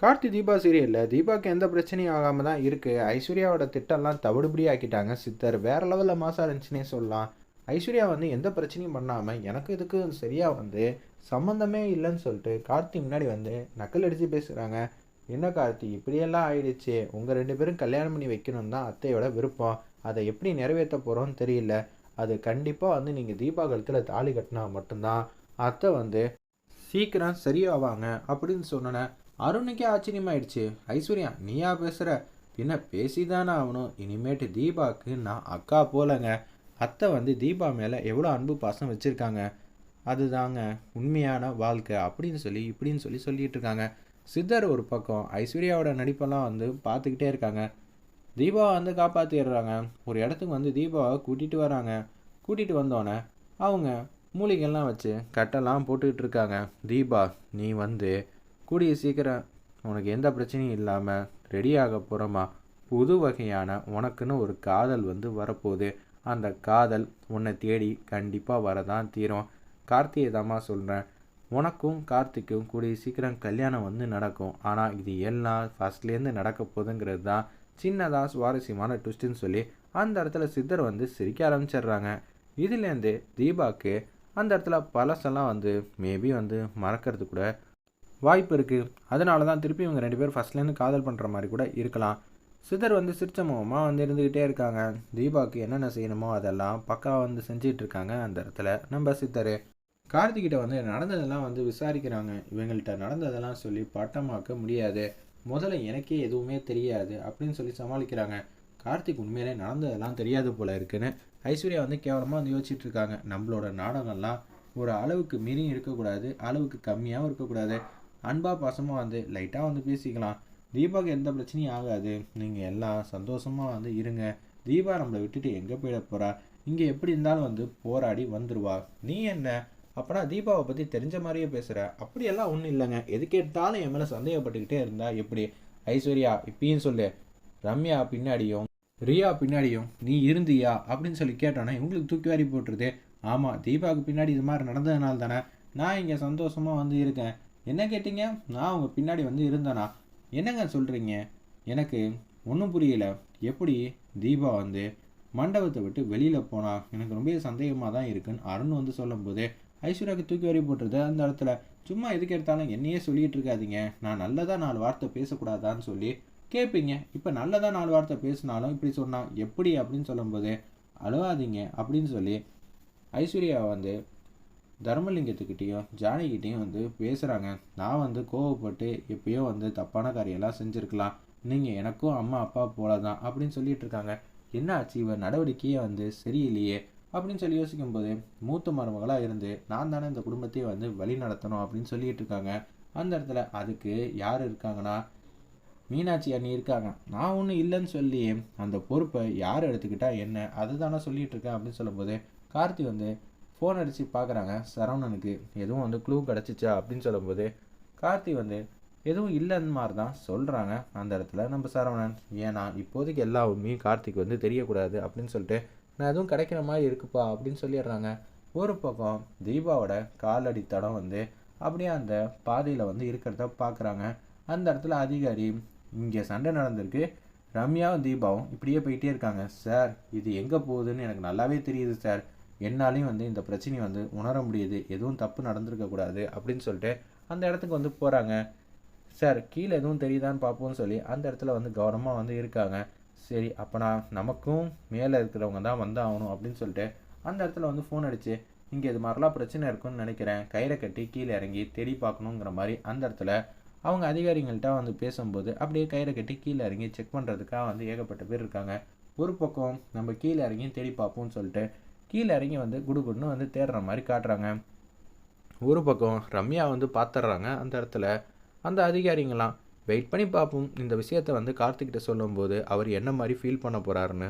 கார்த்தி தீபா சீரியலில் தீபாவுக்கு எந்த பிரச்சனையும் ஆகாமல் தான் இருக்குது ஐஸ்வர்யாவோட திட்டம்லாம் தவிடுபடி ஆக்கிட்டாங்க சித்தர். வேறு லெவலில் மாசாக இருந்துச்சுன்னே சொல்லலாம். ஐஸ்வர்யா வந்து எந்த பிரச்சனையும் பண்ணாமல் எனக்கு இதுக்கு சரியாக வந்து சம்மந்தமே இல்லைன்னு சொல்லிட்டு கார்த்தி முன்னாடி வந்து நக்கல் அடித்து பேசுகிறாங்க என்ன கார்த்தி இப்படியெல்லாம் ஆயிடுச்சு. உங்கள் ரெண்டு பேரும் கல்யாணம் பண்ணி வைக்கணும் தான் அத்தையோட விருப்பம். அதை எப்படி நிறைவேற்ற போகிறோன்னு தெரியல. அது கண்டிப்பாக வந்து நீங்கள் தீபா கழுத்தில் தாலி கட்டினா மட்டும்தான். அத்தை வந்து சீக்கிரம் சரியாவாங்க அப்படின்னு சொன்னோன்னே அருணுக்கே ஆச்சரியமாயிடுச்சு. ஐஸ்வர்யா நீயா பேசுகிற பின்ன பேசிதானே ஆகணும். இனிமேட்டு தீபாவுக்கு நான் அக்கா போலங்க. அத்தை வந்து தீபா மேலே எவ்வளோ அன்பு பாசம் வச்சுருக்காங்க. அதுதாங்க உண்மையான வாழ்க்கை. அப்படின்னு சொல்லி இப்படின்னு சொல்லி சொல்லிகிட்டு இருக்காங்க. சித்தர் ஒரு பக்கம் ஐஸ்வர்யாவோட நடிப்பெல்லாம் வந்து பார்த்துக்கிட்டே இருக்காங்க. தீபாவை வந்து காப்பாற்றிடுறாங்க ஒரு இடத்துக்கு வந்து தீபாவை கூட்டிகிட்டு வராங்க. கூட்டிகிட்டு வந்தோடனே அவங்க மூலிகைலாம் வச்சு கட்டெல்லாம் போட்டுக்கிட்டு இருக்காங்க. தீபா நீ வந்து கூடிய சீக்கிரம் உனக்கு எந்த பிரச்சனையும் இல்லாமல் ரெடியாக போகிறோமா புது வகையான உனக்குன்னு ஒரு காதல் வந்து வரப்போகுது. அந்த காதல் உன்னை தேடி கண்டிப்பாக வரதான் தீரும். கார்த்தியை தாம்மா சொல்கிறேன் உனக்கும் கார்த்திக்கும் கூடிய சீக்கிரம் கல்யாணம் வந்து நடக்கும். ஆனால் இது எல்லாம் ஃபஸ்ட்லேருந்து நடக்க போகுதுங்கிறது தான் சின்னதாக சுவாரஸ்யமான ட்விஸ்ட்டுன்னு சொல்லி அந்த இடத்துல சித்தர் வந்து சிரிக்க ஆரம்பிச்சிடுறாங்க. இதுலேருந்து தீபாவுக்கு அந்த இடத்துல பழசெல்லாம் வந்து மேபி வந்து மறக்கிறது கூட வாய்ப்பு இருக்குது அதனால தான் திருப்பி இவங்க ரெண்டு பேரும் ஃபஸ்ட்லேருந்து காதல் பண்ணுற மாதிரி கூட இருக்கலாம். சித்தர் வந்து சிரிச்ச முகமாக வந்து இருந்துக்கிட்டே இருக்காங்க. தீபாவுக்கு என்னென்ன செய்யணுமோ அதெல்லாம் பக்கா வந்து செஞ்சிட்டு இருக்காங்க அந்த இடத்துல. நம்ம சித்தர். கார்த்திகிட்ட வந்து நடந்ததெல்லாம் வந்து விசாரிக்கிறாங்க. இவங்கள்ட்ட நடந்ததெல்லாம் சொல்லி பட்டமாக்க முடியாது. முதல்ல எனக்கே எதுவுமே தெரியாது அப்படின்னு சொல்லி சமாளிக்கிறாங்க. கார்த்திக் உண்மையிலே நடந்ததெல்லாம் தெரியாது போல இருக்குன்னு ஐஸ்வர்யா வந்து கேவலமாக வந்து யோசிச்சுட்டு இருக்காங்க. நம்மளோட நாடகம்லாம் ஒரு அளவுக்கு மீறியும் இருக்கக்கூடாது அளவுக்கு கம்மியாகவும் இருக்கக்கூடாது. அன்பாக பாசமாக வந்து லைட்டாக வந்து பேசிக்கலாம். தீபாவுக்கு எந்த பிரச்சனையும் ஆகாது. நீங்கள் எல்லாம் சந்தோஷமாக வந்து இருங்க. தீபா நம்மளை விட்டுட்டு எங்கே போயிட போகிறா இங்கே எப்படி இருந்தாலும் வந்து போராடி வந்துடுவா நீ என்ன? அப்பனா தீபாவை பற்றி தெரிஞ்ச மாதிரியே பேசுகிற அப்படியெல்லாம் ஒன்றும் இல்லைங்க. எது கேட்டாலும் என் மேலே சந்தேகப்பட்டுக்கிட்டே இருந்தா எப்படி? ஐஸ்வர்யா இப்பயும் சொல்லு. ரம்யா பின்னாடியும் ரியா பின்னாடியும் நீ இருந்தியா? அப்படின்னு சொல்லி கேட்டோன்னே இவங்களுக்கு தூக்கி வாரி போட்டுருது. ஆமாம் தீபாவுக்கு பின்னாடி இது மாதிரி நடந்ததுனால தானே நான் இங்கே சந்தோஷமாக வந்து இருக்கேன். என்ன கேட்டீங்க? நான் உங்கள் பின்னாடி வந்து இருந்தேனா? என்னங்க சொல்கிறீங்க எனக்கு ஒன்றும் புரியல. எப்படி தீபா வந்து மண்டபத்தை விட்டு வெளியில் போனா? எனக்கு ரொம்ப சந்தேகமாக தான் இருக்குன்னு அருண் வந்து சொல்லும்போது ஐஸ்வர்யாவுக்கு தூக்கி வரி போட்டுருது அந்த இடத்துல. சும்மா எதுக்கு எடுத்தாலும் என்னையே சொல்லிகிட்டு இருக்காதீங்க. நான் நல்லதாக நாலு வார்த்தை பேசக்கூடாதான்னு சொல்லி கேட்பீங்க இப்போ நல்லதாக நாலு வார்த்தை பேசினாலும் இப்படி சொன்னால் எப்படி அப்படின்னு சொல்லும்போது அழுவாதீங்க அப்படின்னு சொல்லி ஐஸ்வர்யா வந்து தர்மலிங்கத்துக்கிட்டேயும் ஜானகிட்டையும் வந்து பேசுகிறாங்க நான் வந்து கோவப்பட்டு எப்பயோ வந்து தப்பான காரியெல்லாம் செஞ்சுருக்கலாம். நீங்கள் எனக்கும் அம்மா அப்பா போல தான் அப்படின்னு சொல்லிட்டு இருக்காங்க என்ன ஆச்சு இவன் நடவடிக்கையே வந்து சரியில்லையே அப்படின்னு சொல்லி யோசிக்கும்போது மூத்த மருமகளாக இருந்து நான் தானே இந்த குடும்பத்தையே வந்து வழி நடத்தணும் அப்படின்னு சொல்லிட்டு இருக்காங்க அந்த இடத்துல அதுக்கு யார் இருக்காங்கன்னா? மீனாட்சி அண்ணி இருக்காங்க. நான் ஒன்றும் இல்லைன்னு சொல்லி அந்த பொறுப்பை யார் எடுத்துக்கிட்டா என்ன? அதுதானே சொல்லிட்டு இருக்கேன் அப்படின்னு சொல்லும்போது கார்த்தி வந்து ஃபோன் அடித்து பார்க்குறாங்க சரவணனுக்கு. எதுவும் வந்து க்ளூ கிடச்சிச்சா அப்படின்னு சொல்லும்போது கார்த்தி வந்து எதுவும் இல்லைன்னு மாதிரி தான் சொல்கிறாங்க அந்த இடத்துல நம்ம சரவணன். ஏன்னா இப்போதைக்கு எல்லா உண்மையும் கார்த்திக் வந்து தெரியக்கூடாது அப்படின்னு சொல்லிட்டு நான் எதுவும் கிடைக்கிற மாதிரி இருக்குப்பா அப்படின்னு சொல்லிடுறாங்க. ஒரு பக்கம் தீபாவோட காலடி தடம் வந்து அப்படியே அந்த பாதையில் வந்து இருக்கிறத பார்க்குறாங்க அந்த இடத்துல அதிகாரி இங்கே சண்டை நடந்திருக்கு. ரம்யாவும் தீபாவும் இப்படியே போயிட்டே இருக்காங்க. சார் இது எங்கே போகுதுன்னு எனக்கு நல்லாவே தெரியுது சார். என்னாலையும் வந்து இந்த பிரச்சனையை வந்து உணர முடியுது. எதுவும் தப்பு நடந்திருக்கக்கூடாது அப்படின்னு சொல்லிட்டு அந்த இடத்துக்கு வந்து போகிறாங்க சார் கீழே எதுவும் தெரியுதான்னு பார்ப்போம்னு சொல்லி அந்த இடத்துல வந்து கவனமாக வந்து இருக்காங்க. சரி அப்போனா நமக்கும் மேலே இருக்கிறவங்க தான் வந்து ஆகணும் அப்படின்னு சொல்லிட்டு அந்த இடத்துல வந்து ஃபோன் அடித்து இங்கே இது மாதிரிலாம் பிரச்சனை இருக்குன்னு நினைக்கிறேன். கயிறை கட்டி கீழே இறங்கி தேடி பார்க்கணுங்கிற மாதிரி அந்த இடத்துல அவங்க அதிகாரிகள்கிட்ட வந்து பேசும்போது அப்படியே கயிறை கட்டி கீழே இறங்கி செக் பண்ணுறதுக்காக வந்து ஏகப்பட்ட பேர் இருக்காங்க. ஒரு பக்கம் நம்ம கீழே இறங்கி தேடி பார்ப்போம்னு சொல்லிட்டு கீழே இறங்கி வந்து குடுகுடுன்னு வந்து தேடுற மாதிரி காட்டுறாங்க. ஒரு பக்கம் ரம்யா வந்து பார்த்துட்றாங்க அந்த இடத்துல அந்த அதிகாரிங்களாம் வெயிட் பண்ணி பார்ப்போம் இந்த விஷயத்த வந்து கார்த்திக்கிட்ட சொல்லும்போது அவர் என்ன மாதிரி ஃபீல் பண்ண போகிறாருன்னு